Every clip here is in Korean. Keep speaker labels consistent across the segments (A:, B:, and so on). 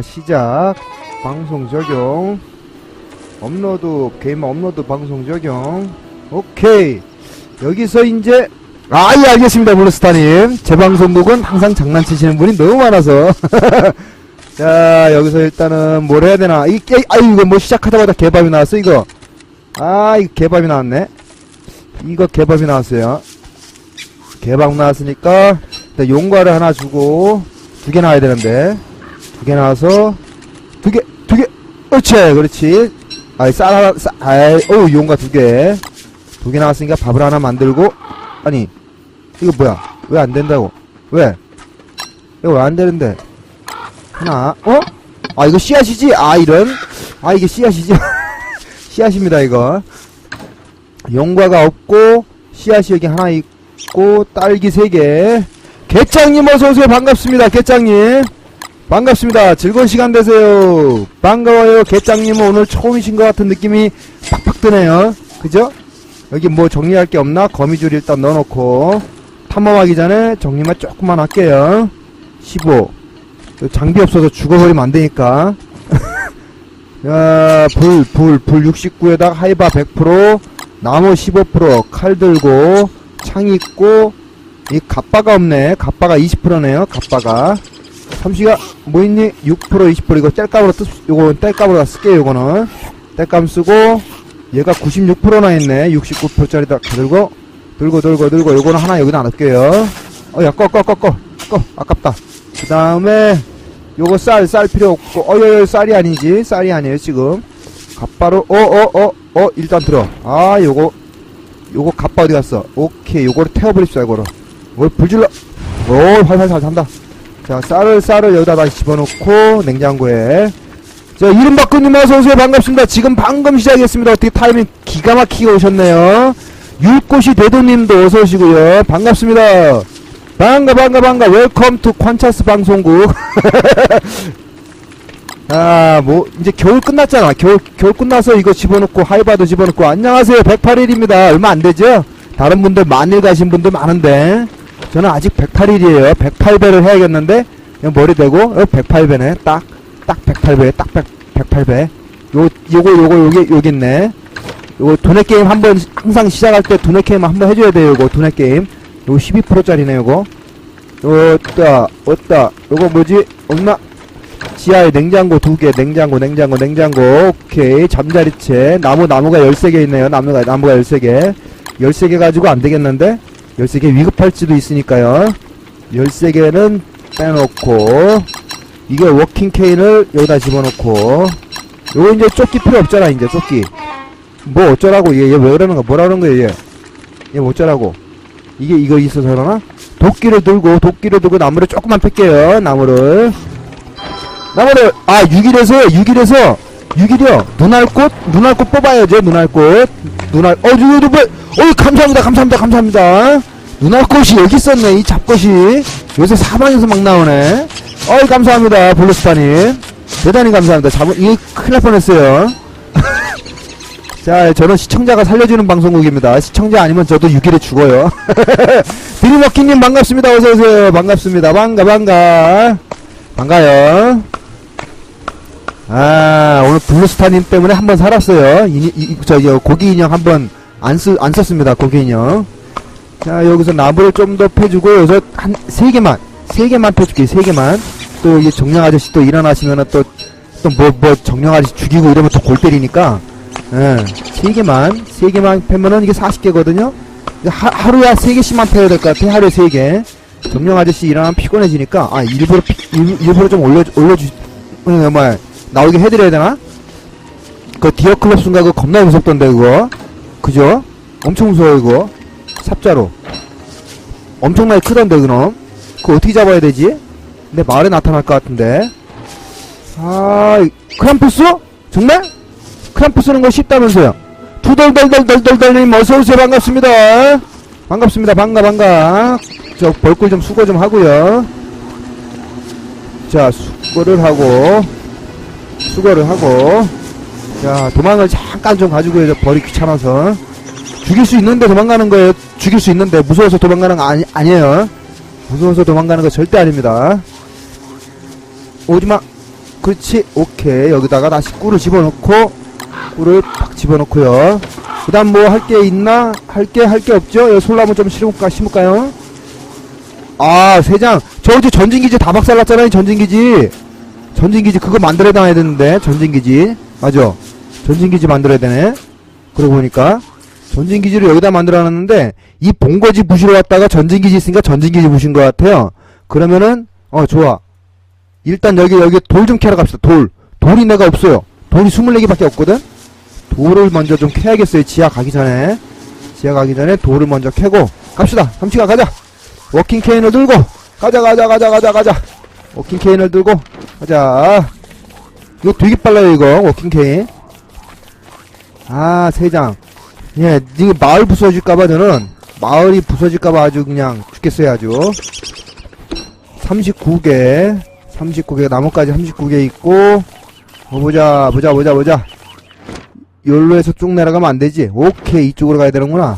A: 시작. 방송 적용. 업로드 게임 업로드 방송 적용. 오케이. 여기서 이제 아예 알겠습니다 블루스타님. 제 방송국은 항상 장난치시는 분이 너무 많아서. 자 여기서 일단은 뭘 해야 되나? 이 게, 아유 이거 뭐 시작하자마자 개밥이 나왔어 이거. 아 이거 개밥이 나왔네. 이거 개밥이 나왔어요. 개밥 나왔으니까 일단 용과를 하나 주고 두 개 나와야 되는데 두 개 나와서 두 개, 두 개, 그렇지, 그렇지. 아이, 쌀, 쌀, 아이, 오, 용가 두 개. 두 개 나왔으니까 밥을 하나 만들고, 아니, 이거 뭐야? 왜 안 된다고? 왜? 이거 왜 안 되는데? 하나, 어? 아, 이거 씨앗이지? 아, 이런. 아, 이게 씨앗이지? 씨앗입니다, 이거. 용과가 없고, 씨앗이 여기 하나 있고, 딸기 세 개. 개짱님 어서오세요. 반갑습니다, 개짱님. 반갑습니다. 즐거운 시간 되세요. 반가워요. 개짱님은 오늘 처음이신 것 같은 느낌이 팍팍 드네요. 그죠? 여기 뭐 정리할 게 없나? 거미줄 일단 넣어놓고 탐험하기 전에 정리만 조금만 할게요. 15. 장비 없어서 죽어버리면 안 되니까. 야, 불, 불, 불 69에다가 하이바 100%, 나무 15%, 칼 들고, 창 있고, 이 갑바가 없네. 갑바가 20%네요. 갑바가. 삼시가 뭐 있니? 6% 20% 이거 뗄감으로 뜻 요거 뗄감으로 쓸게요 요거는. 뗄감 쓰고 얘가 96%나 있네. 69%짜리 다. 들고 들고 들고 들고. 요거는 하나 여기다 놔둘게요. 어야 꺼 꺼 꺼 꺼. 꺼. 아깝다. 그 다음에 요거 쌀 쌀 필요 없고. 어여여 쌀이 아니지. 쌀이 아니에요 지금. 갑바로 어 어 어어 일단 들어. 아 요거 요거 갑바 어디 갔어? 오케이. 요거를 태워버립시다 이거를. 뭘 불질러. 오 활활 잘 산다 자, 쌀을, 쌀을 여기다 다시 집어넣고, 냉장고에. 자, 이름 바꾸님 어서오세요. 반갑습니다. 지금 방금 시작했습니다. 어떻게 타이밍 기가 막히게 오셨네요. 율꽃이 대도님도 어서오시고요. 반갑습니다. 반가, 반가, 반가. 웰컴 투 콴차스 방송국. 아, 뭐, 이제 겨울 끝났잖아. 겨울, 겨울 끝나서 이거 집어넣고, 하이바도 집어넣고, 안녕하세요. 108일입니다. 얼마 안 되죠? 다른 분들 만일 가신 분들 많은데. 저는 아직 108일이에요. 108배를 해야겠는데 머리 대고 어, 108배네. 딱 딱 108배. 딱 100, 108배. 요 요거 요거 여기 여기 있네. 요거 도네 게임 한번 항상 시작할 때 도네 게임 한번 해줘야 돼요. 요거 도네 게임. 요거 12%짜리네 요거. 요 어따 어따 요거 뭐지? 없나? 지하에 냉장고 두 개, 냉장고, 냉장고, 냉장고. 오케이. 잠자리채. 나무, 나무가 13개 있네요. 나무가, 나무가 13개. 13개 가지고 안 되겠는데? 13개 위급할지도 있으니까요. 13개는 빼놓고, 이게 워킹 케인을 여기다 집어넣고, 요거 이제 조끼 필요 없잖아, 이제 조끼. 뭐 어쩌라고, 얘, 얘 왜 그러는 거야? 뭐라 그러는 거야, 얘? 얘 뭐 어쩌라고? 이게, 이거 있어서 그러나? 도끼를 들고, 도끼를 들고 나무를 조금만 팰게요, 나무를. 나무를, 아, 6일에서, 6일에서, 6일이요. 눈알꽃? 눈알꽃 뽑아야죠, 눈알꽃. 눈알, 어, 이거, 이거, 뭐, 어이 감사합니다 감사합니다 감사합니다. 눈알꽃이 여기 있었네 이 잡꽃이. 요새 사방에서 막 나오네. 어이 감사합니다 블루스타님. 대단히 감사합니다. 잡은 이게 큰일 날 뻔했어요. 자 저는 시청자가 살려주는 방송국입니다. 시청자 아니면 저도 6일에 죽어요. 드림워킹님 반갑습니다. 어서오세요. 반갑습니다. 반가 반가. 반가요. 아 블루스타님 때문에 한 번 살았어요 이, 이, 저기 고기 인형 한 번 안, 쓰, 안 썼습니다, 고기 인형. 자, 여기서 나무를 좀 더 패주고, 여기서 한, 세 개만, 세 개만 패줄게, 세 개만. 또, 이게 정령 아저씨 또 일어나시면은 또, 또 뭐, 뭐, 정령 아저씨 죽이고 이러면 또 골 때리니까, 예, 세 개만, 세 개만 패면은 이게 40개거든요? 하, 하루에 세 개씩만 패야 될 것 같아, 하루에 세 개. 정령 아저씨 일어나면 피곤해지니까, 아, 일부러, 피, 일, 일부러 좀 올려, 올려주, 어, 뭐, 나오게 해드려야 되나? 그 디어클럽 순간 그거 겁나 무섭던데, 그거. 그죠? 엄청 무서워 이거. 삽자로. 엄청나게 크던데 그놈. 그거 어떻게 잡아야 되지? 내 마을에 나타날 것 같은데. 아 크람푸스? 정말? 크람푸스 쓰는 거 쉽다면서요? 투덜덜덜덜덜덜님 어서오세요. 반갑습니다. 반갑습니다. 반가 반가. 저 벌꿀 좀 수거 좀 하고요. 자 수거를 하고 수거를 하고 자 도망을 잠깐 좀 가지고 저 벌이 귀찮아서 죽일 수 있는데 도망가는 거예요. 죽일 수 있는데 무서워서 도망가는 거 아니, 아니에요. 무서워서 도망가는 거 절대 아닙니다. 오지마. 그렇지. 오케이. 여기다가 다시 꿀을 집어넣고 꿀을 팍 집어넣고요. 그 다음 뭐 할 게 있나? 할 게 할 게 없죠? 여기 솔나무 좀 심을까? 심을까요? 아 세장. 저 어제 전진기지 다 박살났잖아요 전진기지. 전진기지 그거 만들어야 놔야 되는데 전진기지. 맞아 전진기지 만들어야 되네. 그러고 보니까 전진기지를 여기다 만들어 놨는데 이 본거지 부시러 왔다가 전진기지 있으니까 전진기지 부신 것 같아요. 그러면은 어 좋아. 일단 여기 여기 돌 좀 캐러 갑시다. 돌. 돌이 내가 없어요. 돌이 24개밖에 없거든? 돌을 먼저 좀 캐야겠어요. 지하 가기 전에. 지하 가기 전에 돌을 먼저 캐고 갑시다. 삼치가 가자. 워킹 케인을 들고 가자 가자 가자 가자 가자. 워킹 케인을 들고 가자. 이거 되게 빨라요 이거. 워킹 케인 아 세 장. 예 이거 마을 부서질까봐 저는 마을이 부서질까봐 아주 그냥 죽겠어요 아주. 39개 39개 나뭇가지 39개 있고 어, 보자 보자 보자 보자. 열로 해서 쭉 내려가면 안 되지. 오케이 이쪽으로 가야 되는구나.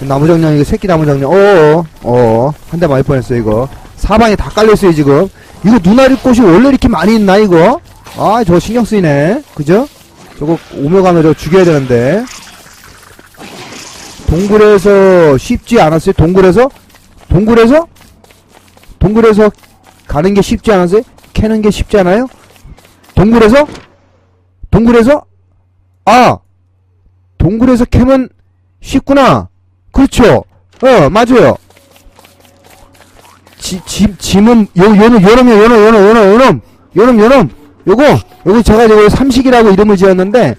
A: 나무 정령 이거 새끼 나무 정령. 어어 어어 한 대 맞을 뻔했어 이거. 사방에 다 깔려있어요 지금. 이거 눈알이 꽃이 원래 이렇게 많이 있나 이거? 아 저거 신경 쓰이네. 그죠 저거 오며 가며 저거 죽여야 되는데. 동굴에서 쉽지 않았어요? 동굴에서? 동굴에서? 동굴에서 가는 게 쉽지 않았어요? 캐는 게 쉽지 않아요? 동굴에서? 동굴에서? 아! 동굴에서 캐면 쉽구나. 그렇죠. 어 맞아요. 지, 지, 짐은 요, 요놈 요놈이요 요놈 요놈 요놈 요놈 요놈 요놈 요거 요거 제가 이거 삼식이라고 이름을 지었는데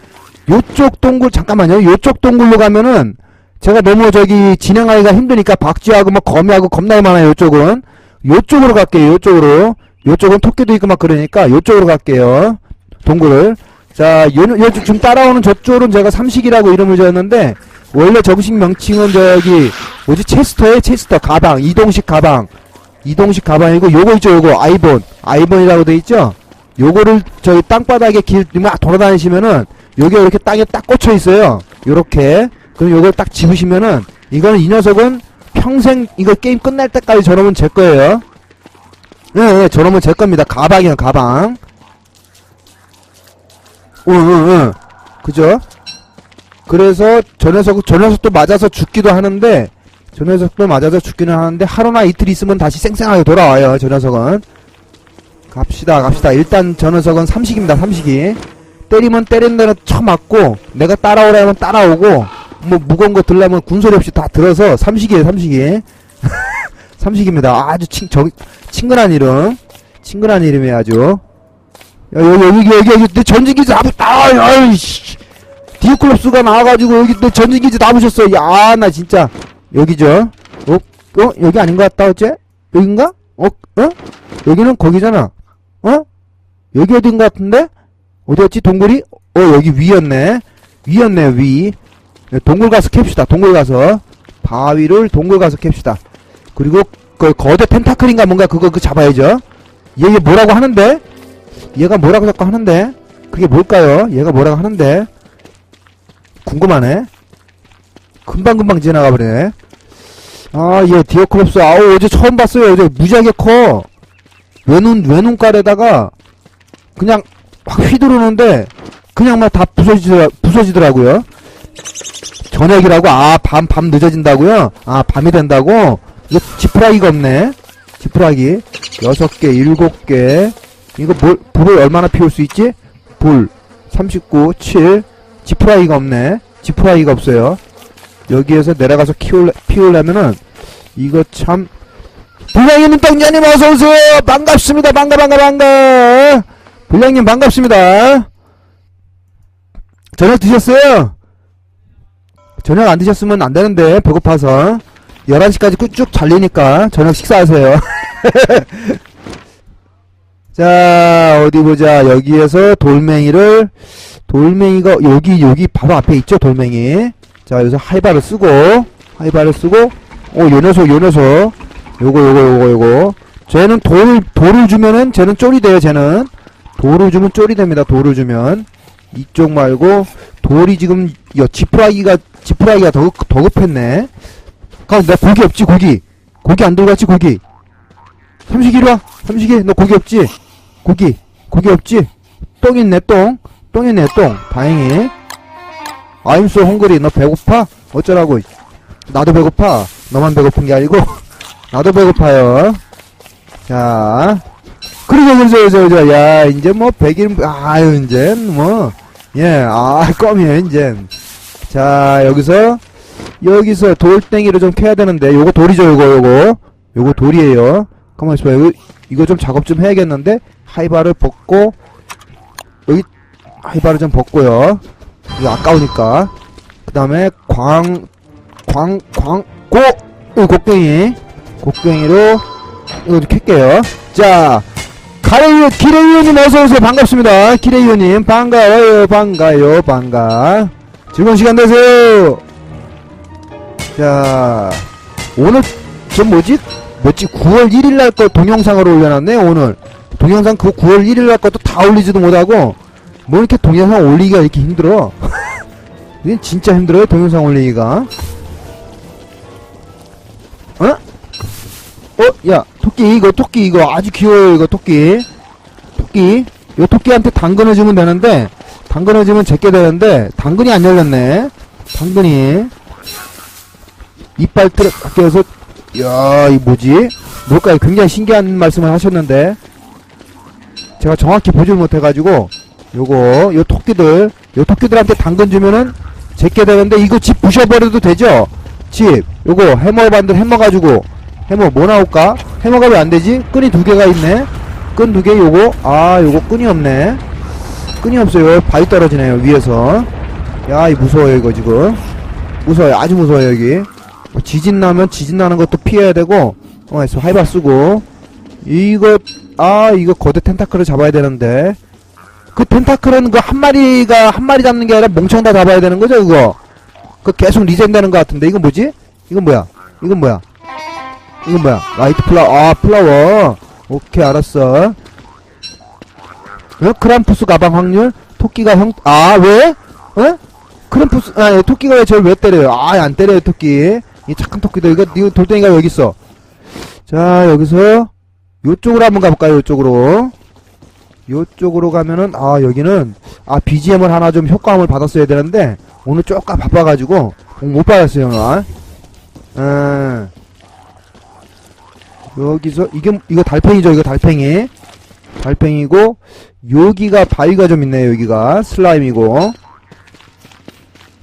A: 요쪽 동굴 잠깐만요. 요쪽 동굴로 가면은 제가 너무 저기 진행하기가 힘드니까 박쥐하고 막 거미하고 겁나게 많아요 요쪽은. 요쪽으로 갈게요 요쪽으로. 요쪽은 토끼도 있고 막 그러니까 요쪽으로 갈게요 동굴을. 자 요, 요 지금 따라오는 저쪽은 제가 삼식이라고 이름을 지었는데 원래 정식 명칭은 저기 뭐지? 체스터에 체스터 가방 이동식 가방. 이동식 가방이고 요거 있죠 요거. 아이본. 아이본이라고 돼 있죠 요거를 저기 땅바닥에 길 막 돌아다니시면은 요게 이렇게 땅에 딱 꽂혀 있어요 요렇게 그럼 요걸 딱 집으시면은 이거는 이 녀석은 평생 이거 게임 끝날 때까지 저놈은 제 거예요 예, 예, 저놈은 제 겁니다 가방이요 가방 응, 응, 응. 그죠? 그래서 저 녀석, 저 녀석도 맞아서 죽기도 하는데, 저 녀석도 맞아서 죽기는 하는데, 하루나 이틀 있으면 다시 쌩쌩하게 돌아와요, 저 녀석은. 갑시다, 갑시다. 일단 저 녀석은 삼식입니다, 삼식이. 때리면 때리는 대로 쳐맞고, 내가 따라오라면 따라오고, 뭐 무거운 거 들려면 군소리 없이 다 들어서, 삼식이에요, 삼식이. 삼식입니다. 아주 친, 저, 친근한 이름. 친근한 이름이에요, 아주. 야, 여기, 여기, 여기, 여기, 내 전진기지 나부, 아, 아이씨. 디오클럽스가 나와가지고, 여기 내 전진기지 나부셨어. 야, 나 진짜. 여기죠? 어, 어, 여기 아닌 것 같다, 어째? 여긴가? 어, 어? 여기는 거기잖아. 어? 여기 어딘 것 같은데? 어디였지, 동굴이? 어, 여기 위였네. 위였네, 위. 네, 동굴 가서 캡시다, 동굴 가서. 바위를 동굴 가서 캡시다. 그리고, 그, 거대 텐타클인가 뭔가 그거, 그 잡아야죠. 얘, 얘 뭐라고 하는데? 얘가 뭐라고 자꾸 하는데? 그게 뭘까요? 얘가 뭐라고 하는데? 궁금하네. 금방금방 지나가 버리네. 아, 얘 디어클롭스. 아우, 어제 처음 봤어요. 어제 무지하게 커. 외눈, 외눈깔에다가 그냥 확 휘두르는데 그냥 막 다 부서지더라, 부서지더라고요. 저녁이라고? 아, 밤, 밤 늦어진다고요? 아, 밤이 된다고? 이거 지푸라기가 없네. 지푸라기. 여섯 개, 일곱 개. 이거 뭘, 불을 얼마나 피울 수 있지? 불. 39, 7. 지프라이가 없네. 지프라이가 없어요. 여기에서 내려가서 키울, 피우려면은, 이거 참, 불량님, 떡냐님 어서오세요! 반갑습니다! 반가, 반가, 반가! 불량님 반갑습니다! 저녁 드셨어요? 저녁 안 드셨으면 안 되는데, 배고파서. 11시까지 쭉 잘리니까, 저녁 식사하세요. 자, 어디 보자. 여기에서 돌멩이를, 돌멩이가, 여기, 여기 바로 앞에 있죠, 돌멩이. 자, 여기서 하이바를 쓰고, 하이바를 쓰고, 어, 요 녀석, 요 녀석. 요거, 요거, 요거, 요거. 쟤는 돌, 돌을 주면은, 쟤는 쫄이 돼요, 쟤는. 돌을 주면 쫄이 됩니다, 돌을 주면. 이쪽 말고, 돌이 지금, 여, 지푸라기가, 지푸라기가 더, 급- 더 급했네. 가, 나 고기 없지, 고기. 고기 안 들어갔지, 고기. 삼식이 리 와. 삼식이, 너 고기 없지? 고기. 고기 없지? 똥 있네, 똥. 똥 있네, 똥. 다행히. I'm so hungry. 너 배고파? 어쩌라고. 나도 배고파. 너만 배고픈 게 아니고. 나도 배고파요. 자. 그러죠, 그러죠, 그러죠, 그러죠. 야, 이제 뭐, 백일, 아유, 이제, 뭐, 예, 아, 껌이에요, 이제. 자, 여기서, 여기서 돌덩이를 좀 캐야 되는데, 요거 돌이죠, 요거, 요거. 요거 돌이에요. 가만히 있어봐. 이거, 이거 좀 작업 좀 해야겠는데, 하이바를 벗고, 여기, 하이바를 좀 벗고요. 이거 아까우니까. 그 다음에, 광, 광, 광, 고! 이 곡괭이. 곡괭이로, 이거 좀 캘게요. 자, 가래위, 기레이원님 어서오세요. 반갑습니다. 기레이원님, 반가워요. 반가요. 반가. 즐거운 시간 되세요. 자, 오늘, 저 뭐지? 뭐지? 9월 1일 날 거 동영상으로 올려놨네, 오늘. 동영상 그 9월 1일 날 것도 다 올리지도 못하고, 뭐 이렇게 동영상 올리기가 이렇게 힘들어. 이게 진짜 힘들어요, 동영상 올리기가. 어? 어? 야, 토끼, 이거, 토끼, 이거 아주 귀여워요, 이거, 토끼. 토끼. 요 토끼한테 당근을 주면 되는데, 당근을 주면 제게 되는데, 당근이 안 열렸네. 당근이. 이빨 틀어, 껴서, 야, 이 뭐지? 뭘까요? 굉장히 신기한 말씀을 하셨는데, 제가 정확히 보질 못해가지고, 요거, 요 토끼들, 요 토끼들한테 당근 주면은, 제게 되는데, 이거 집 부셔버려도 되죠? 집, 요거, 해머 반들 해머 가지고, 해머 뭐 나올까? 해머가 왜 안 되지? 끈이 두 개가 있네? 끈 두 개 요거, 아, 요거 끈이 없네. 끈이 없어요. 바위 떨어지네요, 위에서. 야, 이 무서워요, 이거 지금. 무서워요. 아주 무서워요, 여기. 뭐 지진 나면 지진 나는 것도 피해야 되고, 어, 하이바 쓰고. 이거, 아, 이거 거대 텐타클을 잡아야 되는데. 그 텐타클은 그 한 마리가, 한 마리 잡는 게 아니라 몽청 다 잡아야 되는 거죠, 그거? 그 계속 리젠 되는 것 같은데. 이건 뭐지? 이건 뭐야? 이건 뭐야? 이건 뭐야? 라이트 플라워. 아, 플라워. 오케이, 알았어. 어? 크람푸스 가방 확률? 토끼가 형, 아, 왜? 어? 크람푸스, 아, 예, 토끼가 왜 저를 왜 때려요? 아, 안 때려요, 토끼. 이 착한 토끼들. 이거, 이거 돌덩이가 여기 있어. 자, 여기서, 요쪽으로 한번 가볼까요, 요쪽으로. 요쪽으로 가면은, 아, 여기는, 아, BGM을 하나 좀 효과음을 받았어야 되는데, 오늘 조금 바빠가지고, 못 받았어요, 오늘. 아, 여기서, 이게, 이거 달팽이죠, 이거 달팽이. 달팽이고, 여기가 바위가 좀 있네요, 여기가. 슬라임이고.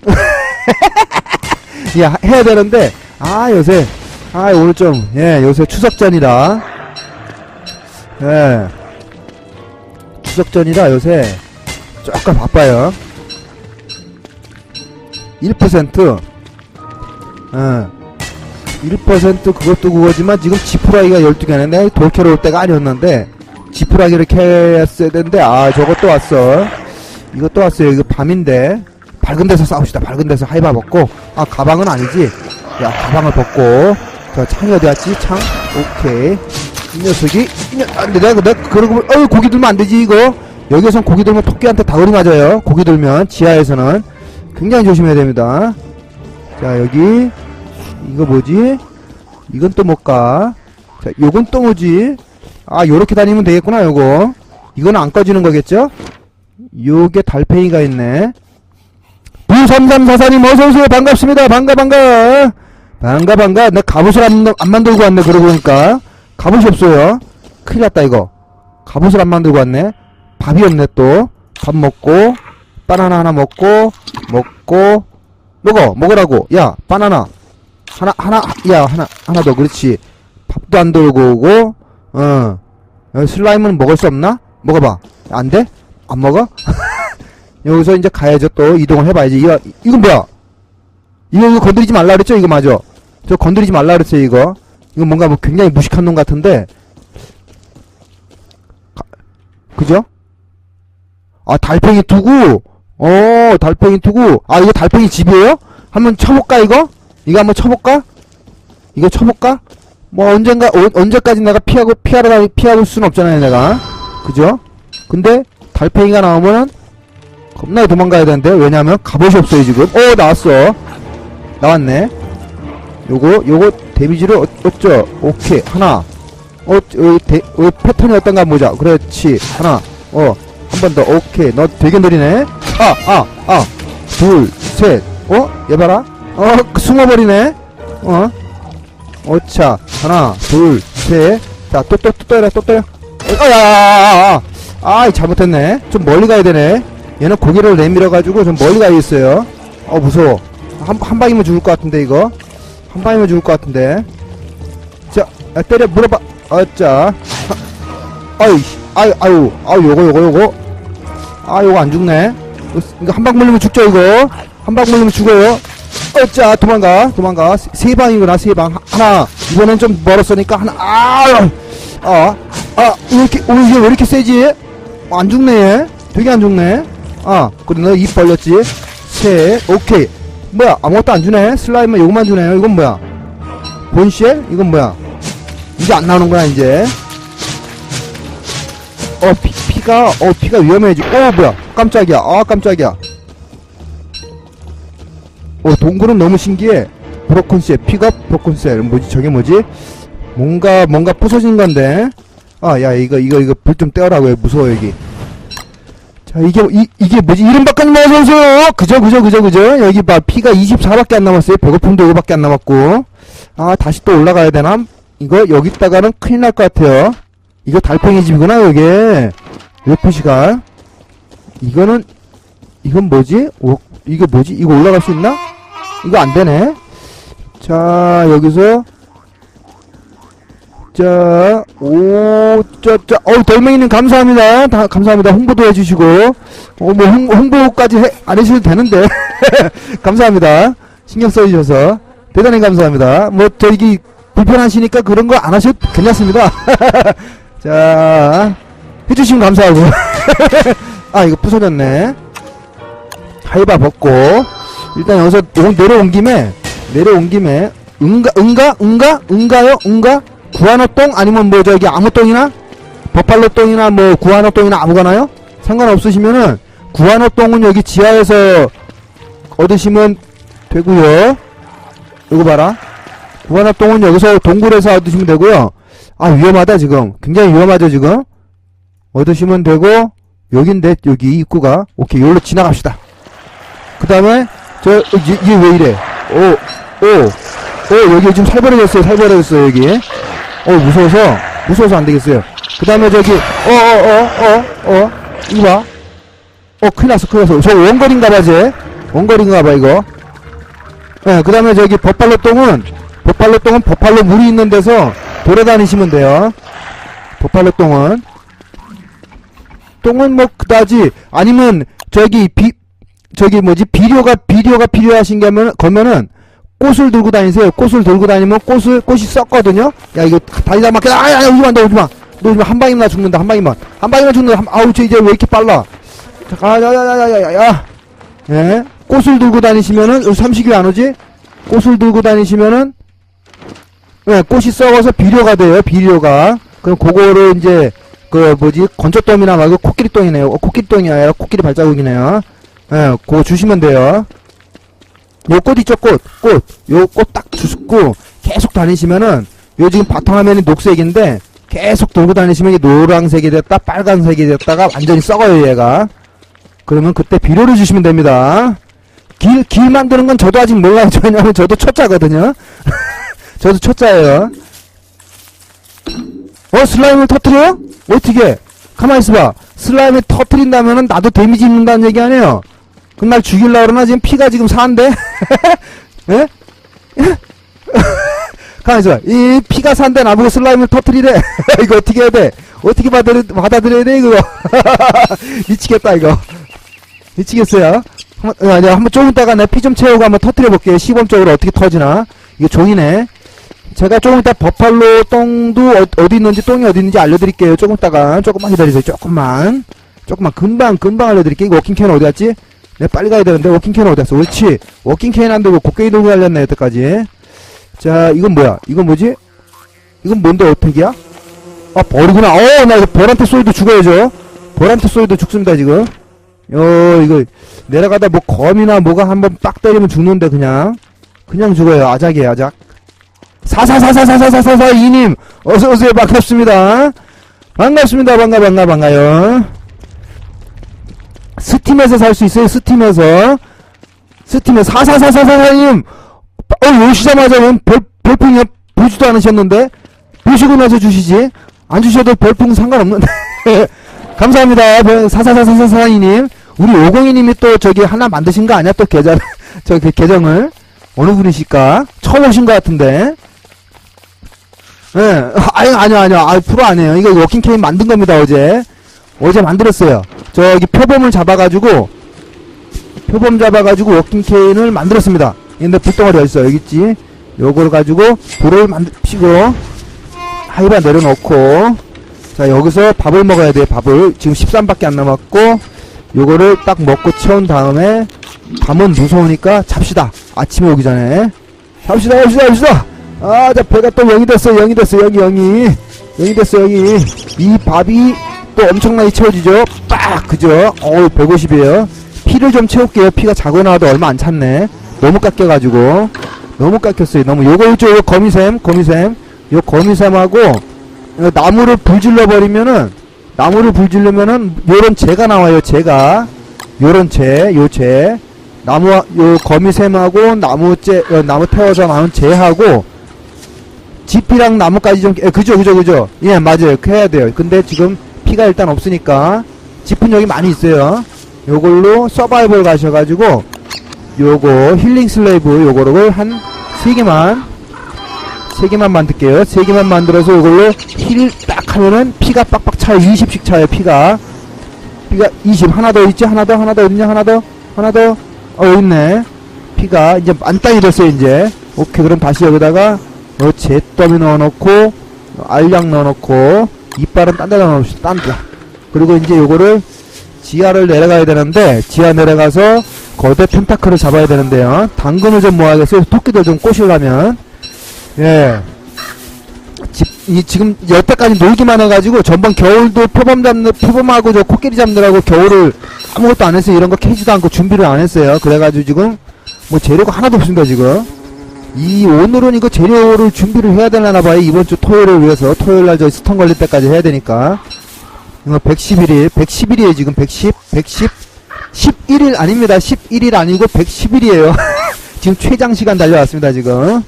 A: 야, 해야 되는데, 아, 요새, 아, 오늘 좀, 예, 요새 추석 전이라. 예. 추석 전이라 요새 조금 바빠요. 1%, 예. 1% 그것도 그거지만 지금 지푸라기가 12개네. 내가 돌캐러 올 때가 아니었는데, 지푸라기를 캐었어야 되는데, 아, 저것도 왔어. 이것도 왔어요. 이거 밤인데. 밝은 데서 싸웁시다. 밝은 데서 하이바 벗고. 아, 가방은 아니지. 야, 가방을 벗고. 자, 창이 어디 갔지? 창? 오케이. 이 녀석이, 이 녀, 안 돼. 내가, 내가, 그러고, 어이, 고기 들면 안 되지, 이거. 여기선 고기 들면 토끼한테 다그리 맞아요. 고기 들면, 지하에서는. 굉장히 조심해야 됩니다. 자, 여기. 이거 뭐지? 이건 또 뭘까? 자, 요건 또 뭐지? 아, 요렇게 다니면 되겠구나, 요거. 이건 안 꺼지는 거겠죠? 요게 달팽이가 있네. 9334사님 어서오세요. 반갑습니다. 반가, 반가. 반가, 반가. 나 갑옷을 안, 안 만들고 왔네, 그러고 보니까. 갑옷이 없어요. 큰일 났다, 이거. 갑옷을 안 만들고 왔네. 밥이 없네, 또. 밥 먹고, 바나나 하나 먹고, 먹고, 먹어, 먹으라고. 야, 바나나. 하나, 하나, 야, 하나, 하나 더, 그렇지. 밥도 안 들고 오고, 어. 어, 슬라임은 먹을 수 없나? 먹어봐. 안 돼? 안 먹어? 여기서 이제 가야죠. 또 이동을 해봐야지. 이거, 이건 뭐야? 이거, 이거 건드리지 말라 그랬죠? 이거 맞아. 저 건드리지 말라 그랬어요, 이거. 이거 뭔가 뭐 굉장히 무식한 놈 같은데. 가- 그죠? 아, 달팽이 투구? 어, 달팽이 투구. 아, 이거 달팽이 집이에요? 한번 쳐볼까, 이거? 이거 한번 쳐볼까? 이거 쳐볼까? 뭐, 언젠가, 어, 언제까지 내가 피하고, 피하러, 다니- 피하고 수는 없잖아요, 내가. 그죠? 근데, 달팽이가 나오면은, 겁나게 도망가야 되는데, 왜냐면, 갑옷이 없어요, 지금. 어, 나왔어. 나왔네. 요거, 요거, 데미지를, 어, 어쩌. 오케이. 하나. 어, 어, 데, 어, 패턴이 어떤가 보자. 그렇지. 하나. 어, 한 번 더. 오케이. 너 되게 느리네. 아, 아, 아. 둘, 셋. 어? 얘 봐라. 어, 숨어버리네. 어? 어차. 하나, 둘, 셋. 자, 또, 또, 또 때려, 또 때려. 어, 아. 아, 잘못했네. 좀 멀리 가야 되네. 얘는 고개를 내밀어가지고 좀 멀리 가야겠어요. 어, 무서워. 한, 한 방이면 죽을 것 같은데, 이거. 한 방이면 죽을 것 같은데. 자, 야, 때려, 물어봐. 어짜. 아이, 아유, 아유, 아유, 요거, 요거, 요거. 아, 요거 안 죽네. 이거 한 방 물리면 죽죠, 이거. 한 방 물리면 죽어요. 어짜, 도망가, 도망가. 세, 세 방이구나, 세 방. 하- 하나, 이번엔 좀 멀었으니까, 하나, 아, 아, 아, 왜 이렇게, 어, 이게 왜 이렇게 세지? 어, 안 죽네, 얘. 되게 안 죽네. 아, 그래, 너 입 벌렸지? 셋, 오케이. 뭐야, 아무것도 안 주네? 슬라임은 요거만 주네요. 이건 뭐야? 본쉘? 이건 뭐야? 이제 안 나오는 거야, 이제. 어, 피, 피가, 어, 피가 위험해지. 어, 뭐야. 깜짝이야. 아, 깜짝이야. 어, 동굴은 너무 신기해. 브로큰셀, 피가 브로큰셀. 뭐지, 저게 뭐지? 뭔가, 뭔가 부서진 건데. 아, 야, 이거, 이거, 이거, 불 좀 떼어라고 해. 무서워, 여기. 자, 이게, 이, 이게 뭐지? 이름 바꿔님 어서오세요! 그죠, 그죠, 그죠, 그죠? 여기 봐. 피가 24밖에 안 남았어요. 배고픔도 이거밖에 안 남았고. 아, 다시 또 올라가야 되나? 이거, 여기다가는 큰일 날 것 같아요. 이거 달팽이 집이구나, 여기. 요 표시가. 이거는, 이건 뭐지? 오, 이거 뭐지? 이거 올라갈 수 있나? 이거 안 되네. 자, 여기서. 자, 오, 자, 자, 어우, 덜맹이님 감사합니다. 다, 감사합니다. 홍보도 해주시고. 어, 뭐, 홍, 홍보까지 해, 안 해주셔도 되는데. 감사합니다. 신경 써주셔서. 대단히 감사합니다. 뭐, 저기, 불편하시니까 그런 거 안 하셔도 괜찮습니다. 자, 해주시면 감사하고. 아, 이거 부서졌네. 하이바 벗고. 일단 여기서 오- 내려온 김에, 내려온 김에, 응가, 응가, 응가, 응가요? 응가? 구한호똥? 아니면 뭐 저기 아무 똥이나? 버팔로 똥이나 뭐 구한호똥이나 아무거나요? 상관없으시면은, 구한호똥은 여기 지하에서 얻으시면 되고요 이거 봐라. 구한호똥은 여기서 동굴에서 얻으시면 되고요 아 위험하다 지금 굉장히 위험하죠 지금 얻으시면 되고 여긴데 여기 입구가 오케이 여기로 지나갑시다 그 다음에 저 어, 이게, 왜 이래? 오오오 여기 지금 살벌해졌어요 살벌해졌어요 여기. 어 무서워서 무서워서 안 되겠어요. 그 다음에 저기 어어어어어 이거 봐어 큰일 났어 큰일 났어. 저 원거리인가 봐쟤 원거리인가 봐 이거. 예그 다음에 저기 버팔로 똥은 버팔로 똥은 버팔로 물이 있는 데서 돌아다니시면 돼요. 버팔로 똥은. 똥은 뭐 그다지 아니면 저기 비 저기 뭐지 비료가 비료가 필요하신 게면 거면은 꽃을 들고 다니세요. 꽃을 들고 다니면 꽃을 꽃이 썩거든요. 야 이거 다니다 막혀. 아야 오지마 너 오지마 너 오지마 한 방이면 나 죽는다 한 방이면 한 방이면 죽는다. 한, 아우 저 이제 왜 이렇게 빨라? 잠깐 야야야야야야 예 꽃을 들고 다니시면은 삼식이 왜안 오지? 꽃을 들고 다니시면은 네, 꽃이 썩어서 비료가 돼요, 비료가. 그럼 그거를 이제, 그, 뭐지, 건초똥이나 말고 코끼리똥이네요. 어, 코끼리똥이 아니라 코끼리 발자국이네요. 예, 그거 주시면 돼요. 요 꽃 있죠, 꽃, 꽃. 요 꽃 딱 주고, 계속 다니시면은, 요 지금 바탕화면이 녹색인데, 계속 돌고 다니시면 이게 노란색이 됐다, 빨간색이 됐다가 완전히 썩어요, 얘가. 그러면 그때 비료를 주시면 됩니다. 길, 길 만드는 건 저도 아직 몰라요. 왜냐면 저도 초짜거든요. 저도 초짜예요. 어, 슬라임을 터트려요? 어떻게? 가만히 있어봐. 슬라임을 터트린다면은 나도 데미지 입는다는 얘기 아니에요? 그럼 날 죽일라 그러나? 지금 피가 지금 4인데? 예? 가만히 있어봐. 이 피가 4인데 나보고 슬라임을 터트리래. 이거 어떻게 해야 돼? 어떻게 받아들, 받아들여야 돼, 이거? 미치겠다, 이거. 미치겠어요. 한번, 아니, 한번 조금 있다가 내 피 좀 채우고 한번 터트려 볼게요. 시범적으로 어떻게 터지나. 이거 종이네. 제가 조금 이따 버팔로 똥도 어, 어디 있는지 똥이 어디 있는지 알려드릴게요. 조금 있다가 조금만 기다리세요. 조금만 조금만 금방 금방 알려드릴게요. 이거 워킹 캔 어디 갔지? 내가 빨리 가야 되는데 워킹 캔 어디 갔어? 그렇지. 워킹 캔안 들고 곡괭이 들고 달렸네 여태까지. 자 이건 뭐야? 이건 뭐지? 이건 뭔데 어떻게야? 아 벌이구나. 어나 이거 벌한테 쏘이도 죽어야죠. 벌한테 쏘이도 죽습니다 지금. 어 이거 내려가다 뭐 검이나 뭐가 한번 빡 때리면 죽는데 그냥 그냥 죽어요. 아작이에요 아작. 사사사사사사사사 이님 어서 오세요 반갑습니다. 반갑습니다 반가 반가 반가요. 스팀에서 살 수 있어요, 스팀에서. 스팀에서, 444444님! 어, 오시자마자 웬 별, 별풍이 보지도 않으셨는데? 보시고 나서 주시지? 안 주셔도 별풍 상관없는데. 감사합니다, 444444님. 우리 502님이 또 저기 하나 만드신 거 아니야? 또 계좌, 저 그 계정을. 어느 분이실까? 처음 오신 것 같은데. 예, 아니, 아니요, 아니요. 아, 프로 아니에요. 이거 워킹 케인 만든 겁니다, 어제. 어제 만들었어요. 저기 표범을 잡아가지고, 표범 잡아가지고 워킹 케인을 만들었습니다. 근데 불덩어리 어딨어? 여기 있지? 요걸 가지고, 불을 만드시고, 하이바 내려놓고, 자, 여기서 밥을 먹어야 돼요, 밥을. 지금 13밖에 안 남았고, 요거를 딱 먹고 채운 다음에, 밤은 무서우니까 잡시다. 아침에 오기 전에. 잡시다, 잡시다, 잡시다! 아, 자, 배가 또 0이 됐어, 0이 됐어, 0이, 0이. 0이 됐어, 0이. 이 밥이 또 엄청나게 채워지죠? 빡! 그죠? 어우, 150이에요. 피를 좀 채울게요. 피가 자고 나와도 얼마 안 찼네. 너무 깎여가지고. 너무 깎였어요. 너무. 요거 있죠? 요 거미샘, 거미샘. 요 거미샘하고, 어, 나무를 불질러 버리면은, 나무를 불질르면은, 요런 재가 나와요, 재가. 요런 재, 요 재. 나무, 요 거미샘하고, 나무재, 어, 나무 태워서 나온 재하고, 지피랑 나무까지 좀, 에, 그죠, 그죠, 그죠. 예, 맞아요. 그 해야 돼요. 근데 지금 피가 일단 없으니까, 여기 많이 있어요. 요걸로 서바이벌 가셔가지고, 요거 힐링 슬레이브 요거를 한 세개만세개만 만들게요. 세개만 만들어서 요걸로 힐 딱 하면은 피가 빡빡 차요. 20씩 차요, 피가. 피가 20. 하나 더 있지? 하나 더, 하나 더 어딨냐? 하나 더, 하나 더. 어, 여기 있네. 피가 이제 만땅이 됐어요, 이제. 오케이, 그럼 다시 여기다가 요 잿더미 넣어놓고, 알약 넣어놓고, 이빨은 딴 데다 넣읍시다, 딴 데. 그리고 이제 요거를 지하를 내려가야 되는데, 지하 내려가서 거대 텐타클을 잡아야 되는데요. 당근을 좀 모아야겠어요. 토끼들 좀 꼬시려면. 예. 지, 이, 지금 여태까지 놀기만 해가지고 전번 겨울도 표범 잡는 표범하고 저 코끼리 잡느라고 겨울을 아무것도 안 했어요. 이런 거 캐지도 않고 준비를 안 했어요. 그래가지고 지금 뭐 재료가 하나도 없습니다. 지금 이 오늘은 이거 재료를 준비를 해야 되나 봐요. 이번 주 토요일을 위해서 토요일 날저 스턴 걸릴 때까지 해야 되니까 이거 111일 111이에요. 지금 110 110 11일 아닙니다. 11일 아니고 110일이에요. 지금 최장 시간 달려왔습니다. 지금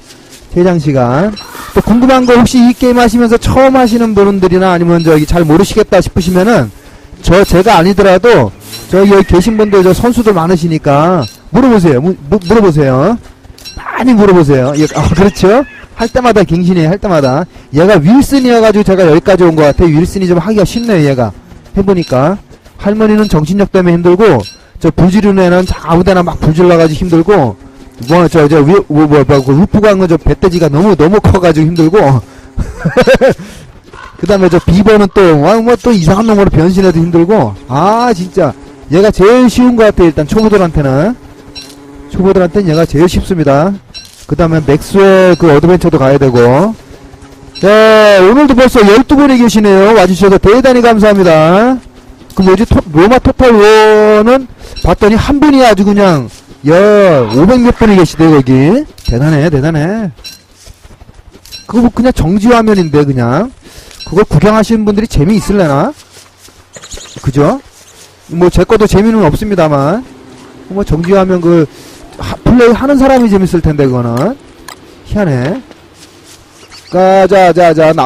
A: 최장 시간. 또 궁금한 거 혹시 이 게임 하시면서 처음 하시는 분들이나 아니면 저기 잘 모르시겠다 싶으시면은 저 제가 아니더라도 저기 여기 계신 분들 저 선수들 많으시니까 물어보세요. 무, 무- 물어보세요. 많이 물어보세요. 예, 아, 그렇죠? 할 때마다 갱신해, 할 때마다. 얘가 윌슨이어가지고 제가 여기까지 온 것 같아요. 윌슨이 좀 하기가 쉽네요, 얘가. 해보니까. 할머니는 정신력 때문에 힘들고, 저 불지르는 애는 자- 아무데나 막 불질러가지고 힘들고, 뭐, 저, 저, 위, 뭐, 뭐, 뭐, 그 한거 저 배돼지가 너무, 너무 커가지고 힘들고, 그 다음에 저 비버는 또, 와, 뭐, 또 이상한 놈으로 변신해도 힘들고, 아, 진짜. 얘가 제일 쉬운 것 같아, 일단 초보들한테는. 초보들한테는 얘가 제일 쉽습니다. 그 다음에 맥스웰 그 어드벤처도 가야 되고. 네, 오늘도 벌써 12분이 계시네요. 와주셔서 대단히 감사합니다. 그 뭐지, 토, 로마 토탈 원은 봤더니 한 분이 아주 그냥, 야, 500몇 분이 계시대요, 거기. 대단해, 대단해. 그거 뭐 그냥 정지화면인데, 그냥. 그걸 구경하시는 분들이 재미있을래나? 그죠? 뭐, 제 것도 재미는 없습니다만. 뭐, 정지화면 그, 하- 플레이 하는 사람이 재밌을 텐데, 그거는. 희한해. 자, 자, 자, 자, 나.